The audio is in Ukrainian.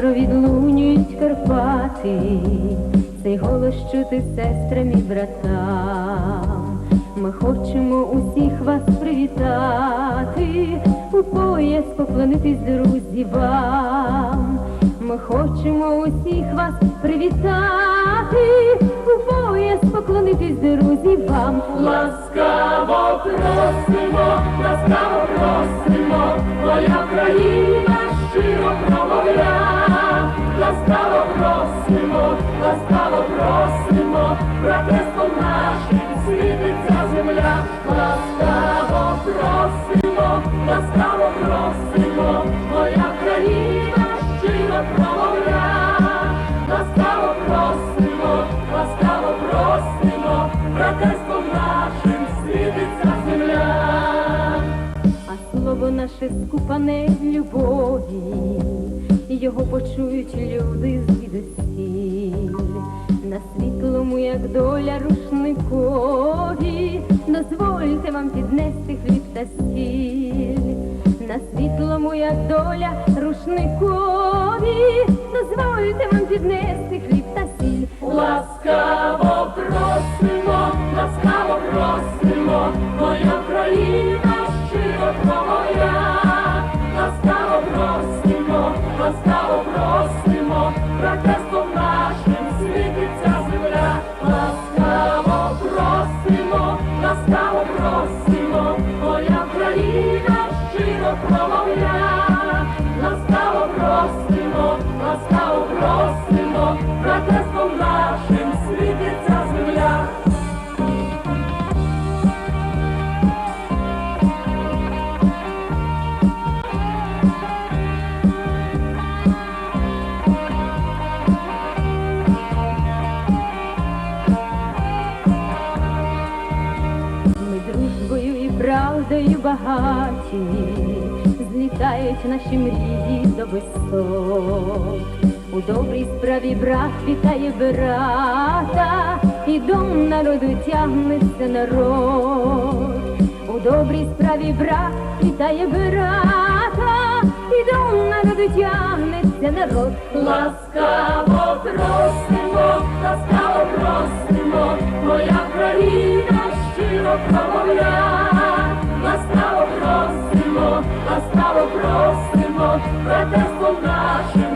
Дніпро відлунюють Карпати, цей голос чути сестрам і братам. Ми хочемо усіх вас привітати, у пояс поклонитись, друзі, вам. Ми хочемо усіх вас привітати, у пояс поклонитись, друзі, вам. Ласкаво просимо, ласкаво просимо, моя країна світиться земля. Ласкаво просимо, ласкаво просимо, моя країна щиро промовля. Ласкаво просимо, ласкаво просимо, братерством нашим світиться земля. А слово наше скупане любові, його почують люди звідусіль. На світлому, як доля рушникові, дозвольте вам піднести хліб та сіль. На світлому, як доля рушникові, дозвольте вам піднести хліб та сіль. Ласкаво просимо, братерством нашим світиться земля. Ми дружбою і правдою багаті, злітають наші мрії до висот. У добрій справі брат вітає брата, і до народу тягнеться народ. У добрій справі брат вітає брата, і до народу тягнеться народ. Ласкаво просимо, ласкаво просимо, моя країна щиро промовля. Ласкаво просимо, ласкаво просимо, братерством нашим